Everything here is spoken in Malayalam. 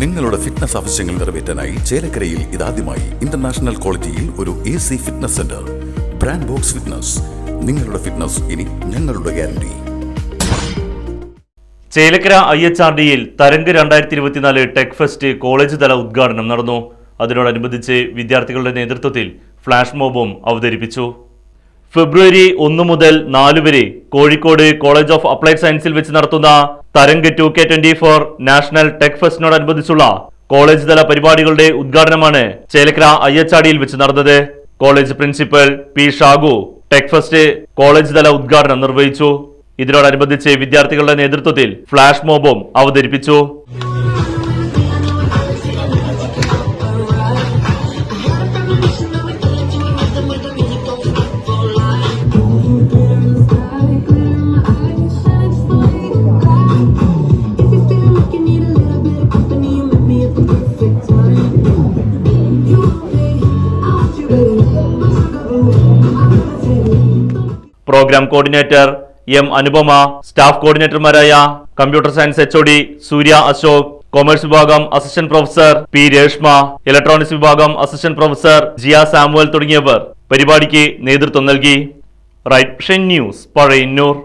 നിങ്ങളുടെ ഫിറ്റ്നസ് ആവശ്യങ്ങൾ നിറവേറ്റാനായി ചേലക്കരയിൽ ഇതാദ്യമായി ഇന്റർനാഷണൽ ക്വാളിറ്റിയിൽ ഒരു A C fitness centre brand box fitness നിങ്ങളുടെ ഫിറ്റ്നസ് ഇനി ഞങ്ങളുടെ guarantee Chelakkara I H R ഡിയിൽ തരംഗ് രണ്ടായിരത്തി ഇരുപത്തിനാല് ടെക് ഫെസ്റ്റ് കോളേജ് തല ഉദ്ഘാടനം നടന്നു. അതിനോടനുബന്ധിച്ച് വിദ്യാർത്ഥികളുടെ നേതൃത്വത്തിൽ ഫ്ലാഷ് മോബും അവതരിപ്പിച്ചു. ഫെബ്രുവരി ഒന്ന് മുതൽ നാല് വരെ കോഴിക്കോട് കോളേജ് ഓഫ് അപ്ലൈഡ് സയൻസിൽ വെച്ച് നടത്തുന്ന Tarang two K twenty four national tech ഫെസ്റ്റിനോടനുബന്ധിച്ചുള്ള college തല പരിപാടികളുടെ ഉദ്ഘാടനമാണ് ചേലക്കര ആർ വെച്ച് നടന്നത്. College principal P Shagu tech fest college തല ഉദ്ഘാടനം നിർവഹിച്ചു. ഇതിനോടനുബന്ധിച്ച് വിദ്യാർത്ഥികളുടെ നേതൃത്വത്തിൽ ഫ്ളാഷ് മോബും അവതരിപ്പിച്ചു. Programme coordinator M Anupama staff കോർഡിനേറ്റർമാരായ computer science H O Surya Ashok commerce വിഭാഗം assistant professor P Reshma electronics വിഭാഗം അസിസ്റ്റന്റ് പ്രൊഫസർ ജിയ സാമുവൽ തുടങ്ങിയവർ പരിപാടിക്ക് നേതൃത്വം നൽകി. Right News Pazhayannur.